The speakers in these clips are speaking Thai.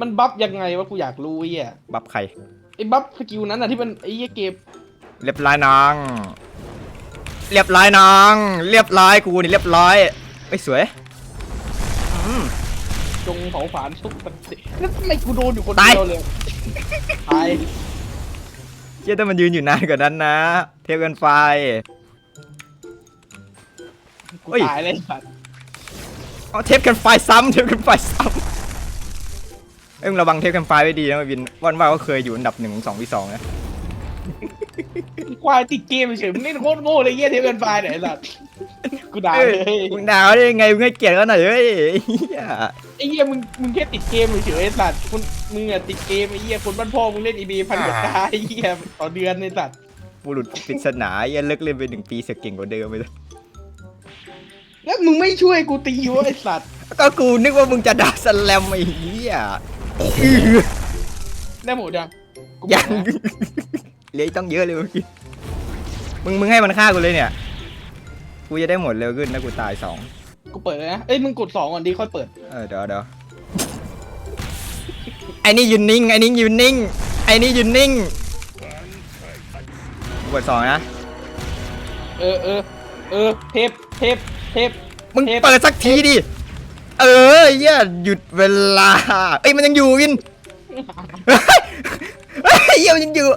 มันบัฟยังไงวะกูอยากรู้ไอ้เหี้ยบัฟใคร ไอ้บัฟสกิลนั้นอะที่มันไอ้เหี้ยเก็บเรียบร้อยน้องเรียบร้อยน้องเรียบร้อยกูนี่เรียบร้อยไอ้ยสวยอืม จงเผาผลาญทุกปันติแล้วทำไมกูโดนอยู่คนตาย เดียวเลยตายเชี่ยแต่มันยืนอยู่นานกว่านั้นนะ เทียบกันไฟ กูเฮ้ย ตายเลยสัตว์เอาเทปกันไฟซ้ำเทปกันไฟซ้ำ เอ้ยมึงระวังเทปกันไฟไว้ดีนะวินวันว่าก็เคยอยู่อันดับหนึ่งสองที่สองนะควายติดเกมเฉยมึงเล่นโคตรโง่เลยเหี้ยเทปเป็นไฟไหนสัตว์กูด่าเอ้เลยมึงด่าเขาได้ยังไงมึงให้เกียรติเขาหน่อยเฮ้ยไอ้เหี้ยไอ้เหี้ยมึงมึงแค่ติดเกมเฉยๆไอ้สัตว์คนมึงอะติดเกมไอ้เหี้ยคนบ้านพ่อมึงเล่นอีบีพันกว่าตาไอ้เหี้ยต่อเดือนไอ้สัตว์บุรุษปริศนาไอ้เลิกเล่นไปหนึ่งปีเสียเก่งกว่าเดิมไปเลยแล้วมึงไม่ช่วยกูตีวะไอ้สัตว์ก็กูนึกว่ามึงจะด่าสแลมไอ้เหี้ยอื้อ ได้หมดยังกูยังเปิดนะเหลืออีกต้องเยอะเลยเมื่อกี้ มึงมึงให้มันฆ่ากูเลยเนี่ย กูจะได้หมดเร็วขึ้นถ้ากูตายสอง กูเปิดเลยนะ เอ้ยมึงกดสองก่อนดีค่อยเปิด เออเดี๋ยวเดี๋ยวไอ้นี่ยืนนิ่งไอ้นี่ยืนนิ่งไอ้นี่ยืนนิ่งกูกดสองนะ เออเออเออเทปเทปเทปมึงเทปเปิดสักทีดิ เออเหี้ยหยุดเวลาเอ้ยมันยังอยู่วินเฮ้ยเหี้ยมันยังอยู่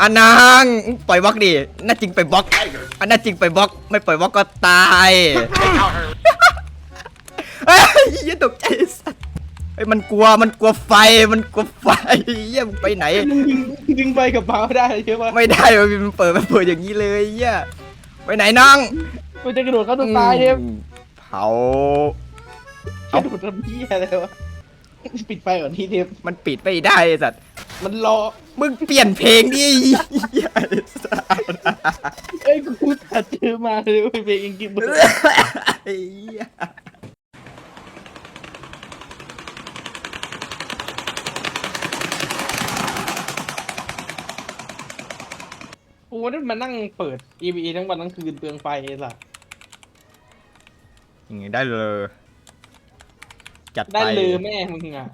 อันนางปล่อยบล็อกดิน่าจริงไปบล็อกอันน่าจริงไปบล็อกไม่ปล่อยบล็อกก็ตายเฮ้ยเหี้ยตกใจสัสเฮ้ยมันกลัวมันกลัวไฟมันกลัวไฟเหี้ยมึงไปไหนมึงยิงยิงไปกับเมาส์ได้ใช่ปะไม่ได้วะวินมันเปิดมันเปิดอย่างนี้เลยเหี้ยไปไหนน้อง มันจะกระโดดเข้าตัวตายเทปอืมเผา กระโดดทำเหี้ยอะไรวะ ปิดไฟก่อนที่เทปมันปิดไม่ได้ไอ้สัตว์ มันรอมึงเปลี่ยนเพลงดิเหี้ยไอ้สัตว์เอ้ยกูตัดเจอมาเลยเว้ยเพลงอังกฤษเบอร์ไอ้เหี้ยกูว่าได้มานั่งเปิด EVE ทั้งวันทั้งคืนเปลืองไฟไอ้สัสอย่างงี้ได้เลย จัดไปได้เลยแม่มึงอะ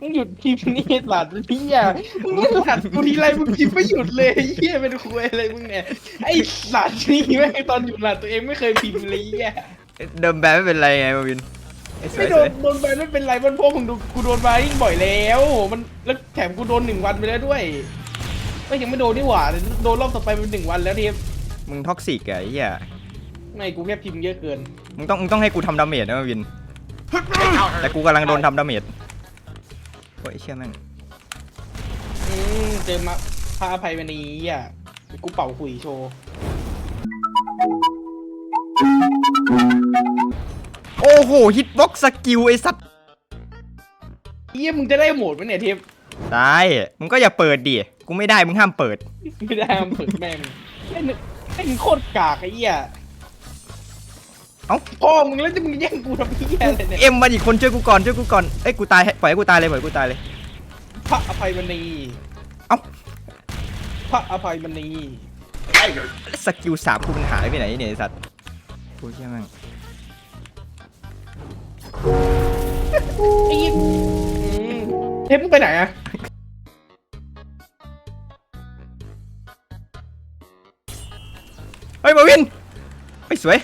มึงหยุดพิมพ์นี่หลัดพี่อะมึงไม่หลัดกูทีไรมึงพิมพ์ไม่หยุดเลยไอ้เฮียเป็นคุยอะไรมึงเนี่ยไอ้หลัดนี่แม่งตอนหยุดหลัดตัวเองไม่เคยพิมพ์เลยไอะเดิมแบนไม่เป็นไรไงมาวินไอ้สวไม่ยโดนโดนไปไม่เป็นไรมันพวกมึงดูกูโดนมายิ่งบ่อยแล้ว มันแล้วแถมกูโดนหนึ่งวันไปแล้วด้วยไม่ยังไม่โดนนี่หว่าโดนรอบต่อไปเป็นหนึ่งวันแล้วทีๆมึงท็อกซิกอะไอ้เหี้ยไม่กูแค่พิมพ์เยอะเกิน มึงต้องมึงต้องให้กูทำดาเมจนะมาวิน แต่กูกำลังโดนทำดาเมจโอ้ยเชี่ยแม่งอืมเจอมาพาอภัยวันนี้อะกูเป่าขุยโชว์โอ้โหฮิตบ็อกสกิลไอ้สัตว์เฮียมึงจะได้โหมดไหมเนี่ยเทปได้มึงก็อย่าเปิดดิกูไม่ได้มึงห้ามเปิดไม่ได้มันเปิดแม่งไอ้หนึ่งไอ้หนึ่งโคตรกากไอ้เหี้ย เอ้าพ่อมึงแล้วจะมึงแย่งกูทำเหี้ยอะไรเนี่ยเอ็มมาอีกคนช่วยกูก่อนช่วยกูก่อนเอ้ยกูตายให้ปล่อยให้กูตายเลยปล่อยให้กูตายเลย พระอภัยมณีเอ้า พระอภัยมณีสกิลสามกูมันหายไปไหนเนี่ยไอ้สัตว์กูเชี่ยแม่งไอ้เหี้ยอืมเทปมึงไปไหนอะเฮ้ยมาวินไปสวย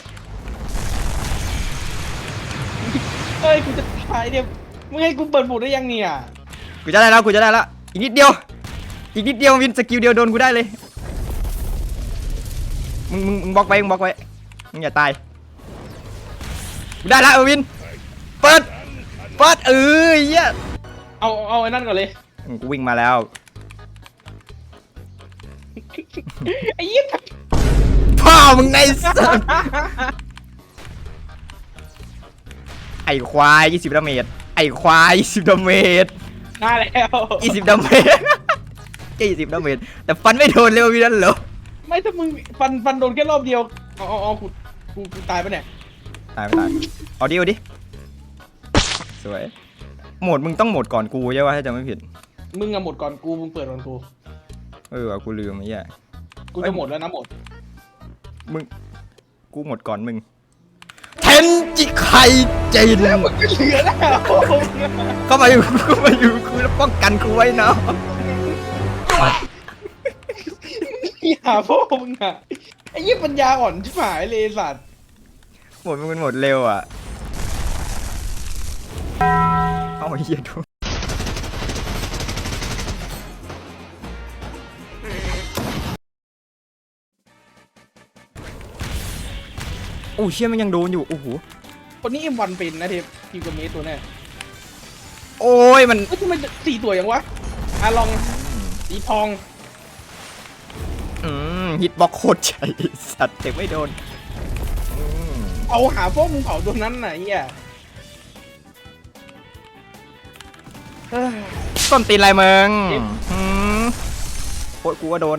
เอ้ยกูจะตายเนี่ยมึงให้กูเปิดบูดได้ยังเนี่ยกูจะได้แล้วกูจะได้แล้วอีกนิดเดียว อีกนิดเดียววินสกิลเดียวโดนกูได้เลยมึงมึงมึงบล็อกไว้มึงบล็อกไว้มึงอย่าตายกูได้แล้วเออวินเปิดเปิดเออเหี้ยเอาเอาไอ้นั่นก่อนเลยอืมกูวิ่งมาแล้ว ไอ้เหี้ยพ่อมึงในสัตว์ไอ้ ควาย20ดาเมจไอ้ควาย20ดาเมจได้แล้ว20ดาเมจแค่20ดาเมจแต่ฟันไม่โดนเลยว่ะพี่นั่นเหรอไม่ถ้ามึงฟันฟันโดนแค่รอบเดียวเอาเอาเอากูกูกูตายปะเนี่ยตายไม่ตายเอาดิเอาดิสวยโหมดมึงต้องโหมดก่อนกูใช่ป่ะถ้าจะไม่ผิดมึงอะหมดก่อนกูมึงเปิดก่อนกูเออว่ะกูลืมไอ้เหี้ยกูจะหมดแล้วนะหมดมึงกูหมดก่อนมึง เทนจิไคจินแล้วมึงก็เหลือแล้วเข้ามาอยู่กูมาอยู่กูแล้วป้องกันกูไว้เนาะอย่าพ่อมึงอะไอ้ยี่ปัญญาอ่อนชิบหายเลยไอ้สัตว์หมดมันหมดเร็วอะเอาไอ้เหี้ยดู อ้เชี่ยมันยังโดนอยู่โอ้โหคนนี้เอ็มวันเป็นนะเทปทีมกับเมสตัวเนี้ยโอ้ยมันเฮ้ยทำไมสี่ตัวอย่างวะอะลองสีทองอืมฮิตบ็อกโคตรใหญ่สัตว์แต่ไม่โดนอืมเอาหาพวกมึงเผาตัวนั้นไหนะไอ้เหี้ยเอ้ย ต้นตีนอะไรมึงเจ็บอืมโอ้ยกูว่าโดน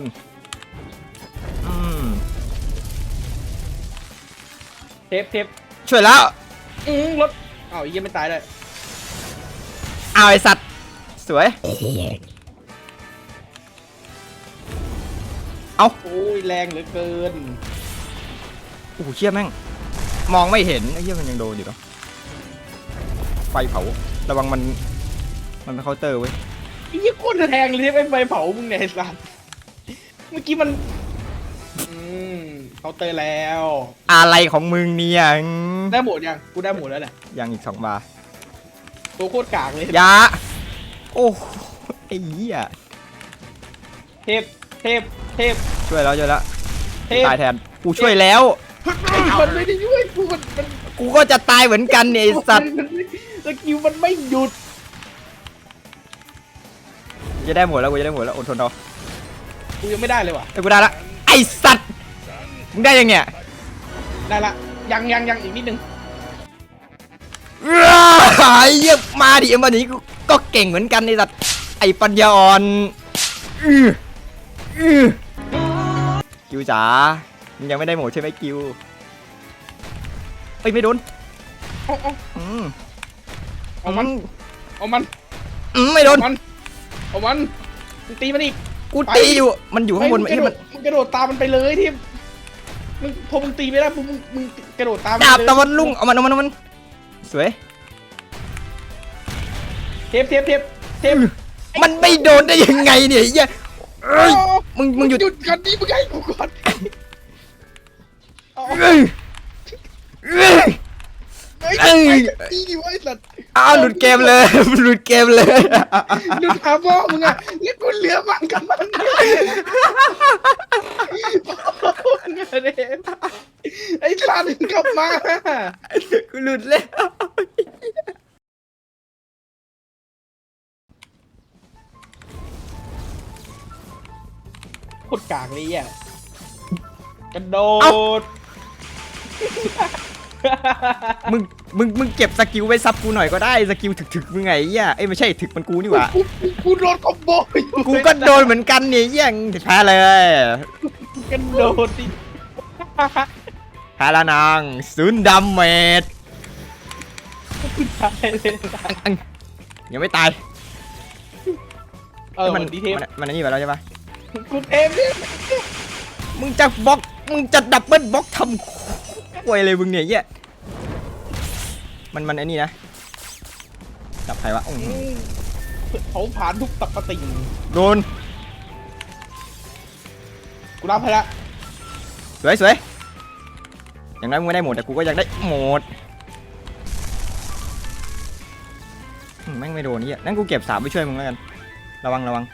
ทปเทปช่วยแล้วอืมรถอ้าวไอ้เหี้ยไม่ตายเลยเอาไอสัตว์สวยเอาโอ้ยแรงเหลือเกินโอ้โหเชี่ยแม่ง มองไม่เห็นไอ้เหี้ยมันยังโดนอยู่เนาะไฟเผา ระวังมัน มันเป็นเคาน์เตอร์เว้ยไอ้เหี้ยโคตรแรงเลยเทปไอ้ไฟเผามึงเนี่ยไอ้สัตว์เมื่อกี้มัน อืมเขาน์เตอร์แล้ว อะไรของมึงเนี่ยอืมได้หมดยัง กูได้หมดแล้วแหละยังอีกสองบาร์ตัวโคตรกากเลยยาโอ้โหไอ้เหี้ยเทพ เทพ เทพ ช่วยแล้วช่วยแล้วเทพตายแทนกูช่วยแล้วมันไม่ได้ช่วยกูมันมันกูก็จะตายเหมือนกันเนี่ยไอ้สัตว์มันไม่สกิลมันไม่หยุดกูจะได้หมดแล้วกูจะได้หมดแล้วอดทนเอากูยังไม่ได้เลยว่ะเอ้ยกูได้ละไอ้สัตว์มึงได้ยังเนี่ยได้ละยังยังยังอีกนิดนึงอ้าวไอ้เหี้ยมาดิเอ็มวันนี้กูก็เก่งเหมือนกันไอ้สัตว์ไอ้ปัญญาอ่อนอื้ออื้อกิวจ๋ามึงยังไม่ได้หมดใช่ไหมกิวเอ้ยไม่โดนเอาเอาอืมเอามันเอามันอืมไม่โดน เอามันเอามันมึงตีมันอีก กูตีอยู่ มันอยู่ข้างบนมึงไอ้กระโดมัดนมึงกระโดดตามมันไปเลยที่มึงพอมึงตีไม่ได้ปุ๊บมึงมึงกระโดดตามมันดาบเลยตะวันลุ่งเอามันเอามันเอามันสวยเทปเทปเทปเทปมันไม่โดนได้ยังไงเนี่ยไอ้เหี้ยเอ้ยมึงมึงหยุดหยุดก่อนดิมึงให้กูก่อนเอา เอ้ยเอ้ย เอ้ยเอ้ยตีดิวะไอ้สัตว์อ้าวหลุดเกมเลย หลุดเกมเลยหยุดหาพ่อมึงอะแล้วกูเหลือมันกับมันไอ้สัตว์กลับมากูหลุดแล้วโคตรกากเลยอะกระโดด มึงมึงมึงเก็บสกิลไว้ซับกูหน่อยก็ได้สกิลถึกๆมึงไงไอ้เหี้ยเอ้ยไม่ใช่ถึกมันกูนี่หว่ากูกูโดนคอมโบอยู่กูก็โดนเหมือนกันเนี่ยเหี้ยงแพ้เลยกระโดดดิแพ้ละนางศูนย์ดำเมดตายเลยอังยังไม่ตายเออมัมันดีเทปมันมันอันนี้ไปแล้วใช่ปะกูเทปเนี่ยมึงจะบล็อกมึงจะดับเบิลบล็อกทำ ควยเลยมึงเนี่ยเหี้ยมันมันไอ้นี่นะจับใครวะอื้อหือเขาผ่านทุกตับปะติงโดนกูรับให้ละสวยสวยอย่างน้อยมึงไม่ได้หมดแต่กูก็อยากได้หมดอืมแม่งไม่โดนนี่นั่นกูเก็บสามไปช่วยมึงแล้วกัน ระวังระวัง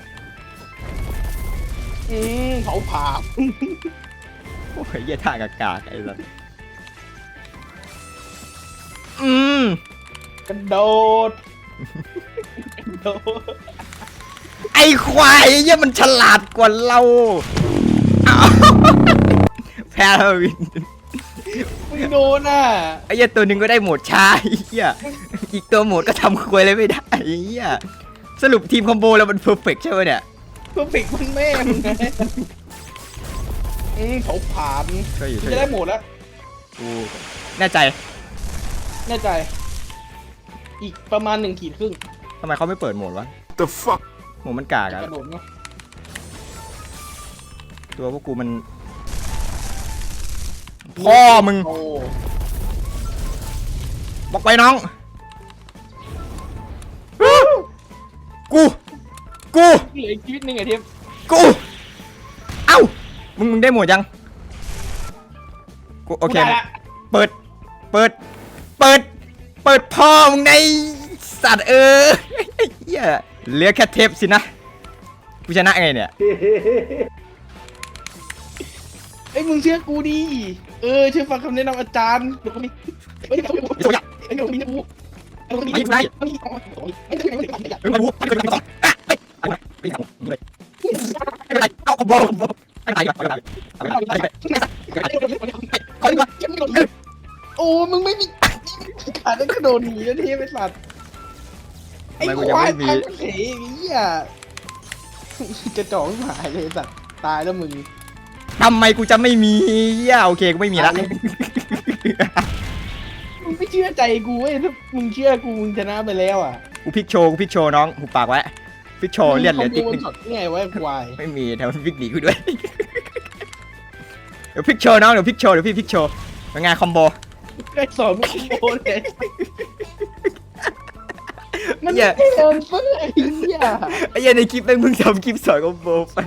อืมเขาผ่าโอ้ยเหี้ยท่ากากากไอ้สัส กระโดดกระโดดไอ้ควายไอ้เหี้ยมันฉลาดกว่าเราอ้าวแพ้แล้ววิน มึงโดนอะไอ้เหี้ยตัวหนึ่งก็ได้โหมดช้าไอ้เหี้ยอีกตัวโหมดก็ทำควยอะไรไม่ได้ไอ้เหี้ยสรุปทีมคอมโบแล้วมันเพอร์เฟกใช่ไหมเนี่ยเพื่อปิดมันแม่มึงไงอืมเขาผ่านช่วยอยู่กูช่วยจะอได้ยู่หมดแล้วกูแน่ใจ แน่ใจ อีกประมาณหนึ่งขีดครึ่งทำไมเขาไม่เปิดโหมดวะ The fuck? โหมดมันกากอะกระโดดเนาะตัวพวกกูมัน พ่อมึงโอ้บอกไปน้อง กู กูกูเหลืออีกชีวิตหนึ่งไอ้เทพกู เอ้า มึงมึงได้หมดยัง กูโอเค กูได้ละเปิด เปิด เปิด เปิดพ่อมึงในสัตว์เออเหี้ยเหลือแค่เทปสินะ กูชนะไงเนี่ย ไอ้ยมึงเชื่อกูดิ เออเชื่อฟังคำแนะนำอาจารย์เดี๋ยวกูมีเฮ้ยเดี๋ยวกูมีเฮ้ยเดี๋ยวกูมีนะกูเดี๋ยวกูมีไม่ได้เฮ้ยเฮ้ยเดี๋ยวกูมีเออกูไม่เคยทำต่ออะเฮ้ยเอาไปไม่เอาเลยไม่เป็นไรเอาคอมโบคอมโบไม่เป็นไรไม่เป็นไรไม่เป็นไรไม่เป็นไรขอดีกว่าโอ้มึงไม่มี ขาดกระโดดหนีนะเทพไอ้สัตว์ไอ้ควายตายก็เสียไอ้เหี้ยจะจ่องหายเลยไอ้สัตว์ตายแล้วมึงทำไมกูจะไม่มีเหี้ยโอเคกูไม่มีละมึงไม่เชื่อใจกูเว้ยถ้ามึงเชื่อกูมึงชนะไปแล้วอะกูพลิกโชว์กูพลิกโชว์น้องหุบปากไว้พลิกโชว์เลือดเหลือติ๊กมึนึงงคอมโบช็อตไงวะไอ้ควายไม่มีแต่มันพลิกหนีกูด้วย เดี๋ยวพลิกโชว์น้องเดี๋ยวพลิกโชว์เดี๋ยวพี่พลิกโชว์เป็นไงคอมโบ ไอ้สอนมึงคอมโบเลย มันเหี้ยไม่เดินเพื่อไอ้เหี้ยไอ้เหี้ยันในคลิปแม่งมึงทำคลิปสอนคอมโบไป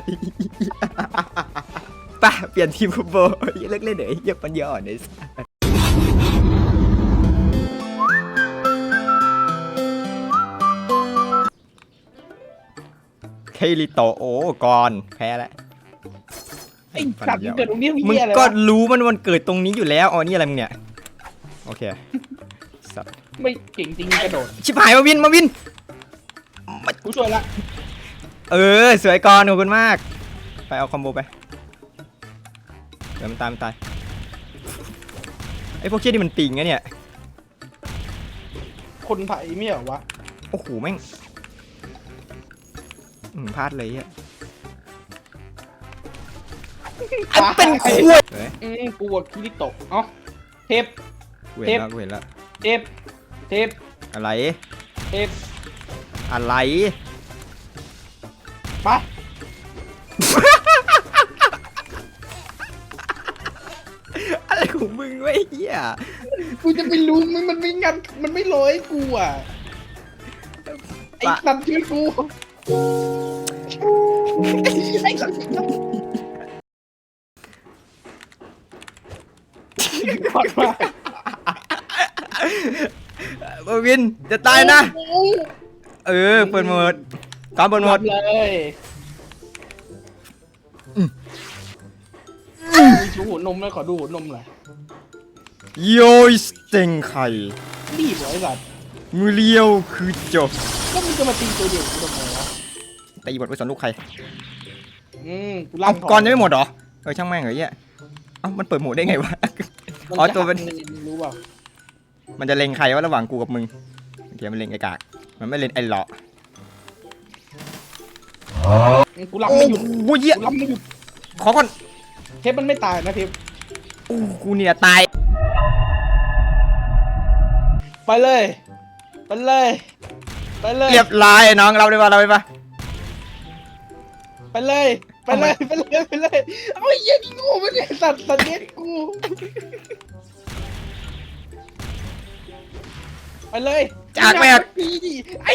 ไป่ะเปลี่ยนทีมคอมโบเหี้ยเลิกเล่นเดี๋ยวไอ้เหี้ยปัญญาอ่อนไอ้สัสเคลิโตะโอ้ก่อนแพ้แล้ว ไอ้สัตว์มึงเกิดตรงนี้มึงเหี้ยอะไรก็วะรู้มันวันเกิดตรงนี้อยู่แล้วอ๋อนี่อะไรมึงเนี่ย โอเค สัตว์ไม่เก่งจริงกระโดดชิบหายมาวินมาวิน กูช่วยละเออสวยก่อนขอบคุณมาก ไปเอาคอมโบไปเดี๋ยวมันตายมันตายไอ้พวกเชี่ยนี่มันปิงนะเนี่ย คนไผ่ไม่เหรอวะโอ้โหแม่งอืมพลาดเลยอะอันเป็นขวดเฮ้ยอืมกูอะคิริโตะเอ้าเทปกู เห็นแล้วกูเห็นแล้วเทปเทปอะไรเทปอะไร ไป อะไรของมึงวะไอ้เหี้ยกูจะไปรู้มันมันไม่งันมันไม่ร้อยกูอะ ไอ้สัตว์ช่วยกู ไอ้สัตว์ขอดมา มา วินจะตายนะโอ้โหเออเปิดโหมดก่อนเปิดโหมหมดดเลยมีชูหัวนมแล้วขอดูหัวนมหน่อยโยยสเต็งไข่รีบเหรอไอ้สัตว์มือเลี้ยวคือจบก็มึงจะมาตีตัวเดียวกูทำไมวะตีบทไปสอนลูกใครอืมกูเอาล่ำก่อนยังไม่หมดเหรอเออช่างแม่งเหรอเหี้ยเอ้ามันเปิดโหมดได้ไงวะอ๋อตัวเป็นรู้เปล่า มันจะเล็งใครว่าระหว่างกูกับมึงโอเคมันเล็งไอ้กาก มันไม่เล็งไอ้หลอกูล่ำไม่หยุดโอ้โหเหี้ยกูล่ำไม่หยุดขอก่อนเทปมันไม่ตายนะเทปโอ้กูเนี่ยตาย ไปเลย ไปเลย ไปเลย เรียบร้อยน้องเราได้ปะเราได้ปะไปเลย ไปเลย ไปเลย ไปเลย เอาไอ้เหี้ยนี่โง่ไม่ได้สัตว์สัตว์เด็กกู ไปเลยจากแม่ดีดิไอ้